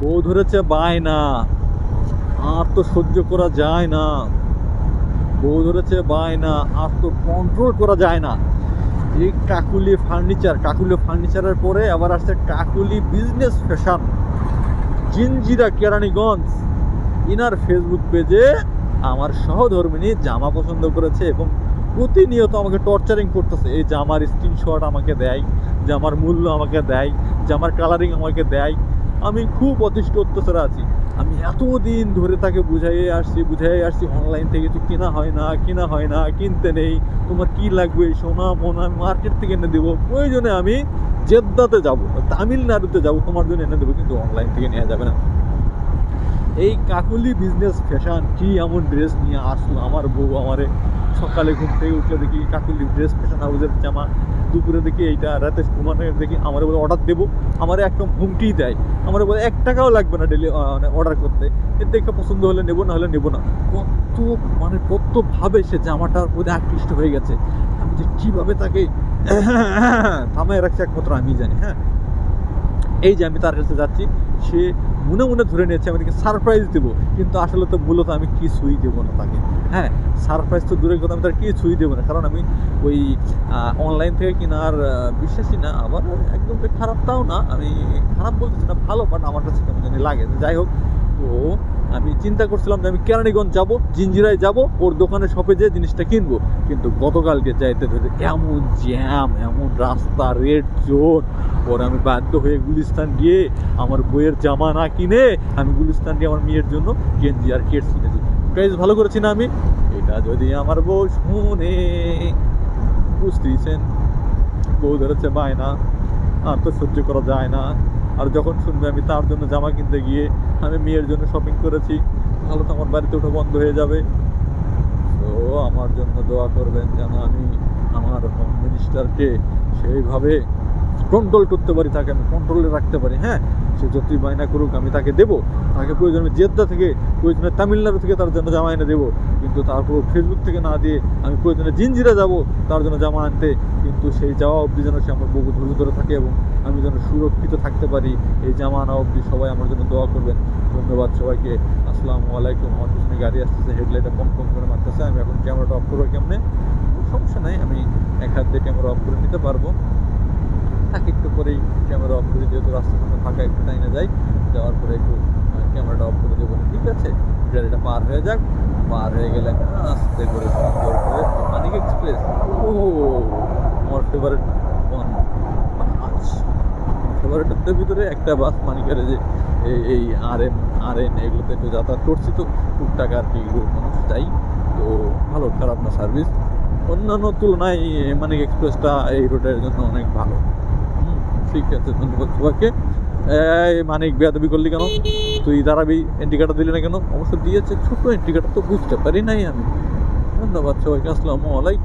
বউ ধরেছে বায়না। আর তো সহ্য করা যায় না। বউ ধরেছে বায়না, আর তো কন্ট্রোল করা যায় না। এই কাকুলি ফার্নিচার কাকুলি ফার্নিচারের পরে আবার আসছে কাকুলি বিজনেস ফ্যাশন জিনজিরা কেরানীগঞ্জ। ইনার ফেসবুক পেজে আমার সহধর্মিনী জামা পছন্দ করেছে এবং প্রতিনিয়ত আমাকে টর্চারিং করতেছে। এই জামার স্ক্রিনশট আমাকে দেয় জামার মূল্য আমাকে দেয় জামার কালারিং আমাকে দেয় আমি খুব অতিষ্ঠ অত্যাচারে আছি। আমি এতদিন ধরে তাকে বুঝাইয়ে আসছি বুঝাই আসছি অনলাইন থেকে তো কেনা হয় না, কেনা হয় না, কিনতে নেই। তোমার কি লাগবে? সোনা, মোনা মার্কেট থেকে এনে দেবো। প্রয়োজনে আমি জেদ্দাতে যাব, তামিলনাড়ুতে যাব। তোমার জন্য এনে দেবো, কিন্তু অনলাইন থেকে নেওয়া যাবে না। এই কাকুলি বিজনেস ফ্যাশন কি এমন ড্রেস নিয়ে আসলো আমার বউ আমারে? সকালে ঘুম থেকে উঠলে দেখি কাকুলি ড্রেস ফ্যাশন হাউসের জামা। দুপুরে দেখি এইটা, রাতে ঘুমানো দেখি আমার বলে অর্ডার দেবো। আমার একদম হুমকি দেয়। আমার বলে এক টাকাও লাগবে না ডেলি মানে অর্ডার করতে। এর দেখে পছন্দ হলে নেব, না হলে নেব না। কত মানে কতভাবে সে জামাটার মধ্যে আকৃষ্ট হয়ে গেছে। আমি যে কীভাবে তাকে থামায় রাখছে একমাত্র আমি জানি হ্যাঁ? এই যে আমি তার কাছে যাচ্ছি, সে মনে মনে ধরে নিয়েছে আমাদেরকে সারপ্রাইজ দেবো। কিন্তু আসলে তো মূলত আমি কি কিছুই দেবো না তাকে। হ্যাঁ সারপ্রাইজ তো দূরের কথা, আমি তার কিছুই দেবো না। কারণ আমি ওই অনলাইন থেকে কেনার বিশ্বাসই বিশ্বাসী না। আবার একদম খারাপ খারাপটাও না। আমি খারাপ বলতেছি না, ভালো বাট আমার কাছে কেমন জানি লাগে। যাই হোক তো আমি চিন্তা করছিলাম যে আমি কেরানীগঞ্জ যাব, জিঞ্জিরায় যাব, ওর দোকানে শপে যেয়ে জিনিসটা কিনবো। কিন্তু গতকালকে যাইতে ধরে এমন জ্যাম এমন রাস্তা রেড জোন পরে আমি বাধ্য হয়ে গুলিস্তান গিয়ে আমার বইয়ের জামা না কিনে আমি গুলিস্তান গিয়ে আমার মেয়ের জন্য গেঞ্জি আর কেটস কিনেছি। প্রাইস ভালো করেছি না আমি? এটা যদি আমার বউ শুনে, বুঝতেইছেন। বউ ধরেছে, বায়না, আর তো সহ্য করা যায় না। আর যখন শুনবে আমি তার জন্য জামা কিনতে গিয়ে আমি মেয়ের জন্য শপিং করেছি, তাহলে তো আমার বাড়িতে ওঠা বন্ধ হয়ে যাবে। তো আমার জন্য দোয়া করবেন যেন আমি আমার হোম মিনিস্টারকে সেইভাবে কন্ট্রোল করতে পারি, তাকে আমি কন্ট্রোলে রাখতে পারি হ্যাঁ? সে যতই বায়না করুক, আমি তাকে দেবো। তাকে প্রয়োজনে জেদ্দা থেকে, প্রয়োজনে তামিলনাড়ু থেকে তার জন্য জামা এনে দেবো। কিন্তু তারপর ফেসবুক থেকে না দিয়ে আমি প্রয়োজনে জিঞ্জিরা যাব, তার জন্য জামা আনতে। কিন্তু সেই যাওয়া অবধি যেন সে আমার বহু ধৈর্য ধরে থাকে এবং আমি যেন সুরক্ষিত থাকতে পারি, এই জামা আনা অবধি সবাই আমার জন্য দোয়া করবেন। ধন্যবাদ সবাইকে। আসসালামু আলাইকুম। আমার পিছনে গাড়ি আসতেছে হেডলাইটটা কম কম করে মারতেছে। আমি এখন ক্যামেরাটা অফ করব কেমনে? সমস্যা নাই, আমি এক হাত দিয়ে ক্যামেরা অফ করে নিতে পারব। এক একটু করেই ক্যামেরা অফ করে যেহেতু রাস্তার সামনে ফাঁকা একটু টাইনে যাই, যাওয়ার পরে একটু ক্যামেরাটা অফ করে দেবো। ঠিক আছে? গাড়িটা পার হয়ে যাক। পার হয়ে গেলে আস্তে করে সুন্দর করে মানিক এক্সপ্রেস ও, আমার ফেভারিট ওয়ান আচ্ছা ফেভারিটের ভিতরে একটা বাস মানিকের যে, এই আর এম আর এন এগুলোতে একটু যাতায়াত করছি তো, টুকটাক আর কি এগুলো মানুষ চাই তো ভালো, খারাপ না সার্ভিস অন্যান্য তুলনায় মানিক এক্সপ্রেসটা এই রোডের জন্য অনেক ভালো। ঠিক আছে, ধন্যবাদ সবাইকে মানে মানিক বেয়াদবি করলি কেন? তুই দাঁড়াবি এন্ট্রিকাটা দিলি না কেন? অবশ্য দিয়েছে, ছোট এন্ট্রিকাটা তো বুঝতে পারি নাই আমি। ধন্যবাদ সবাইকে, আসসালামু আলাইকুম।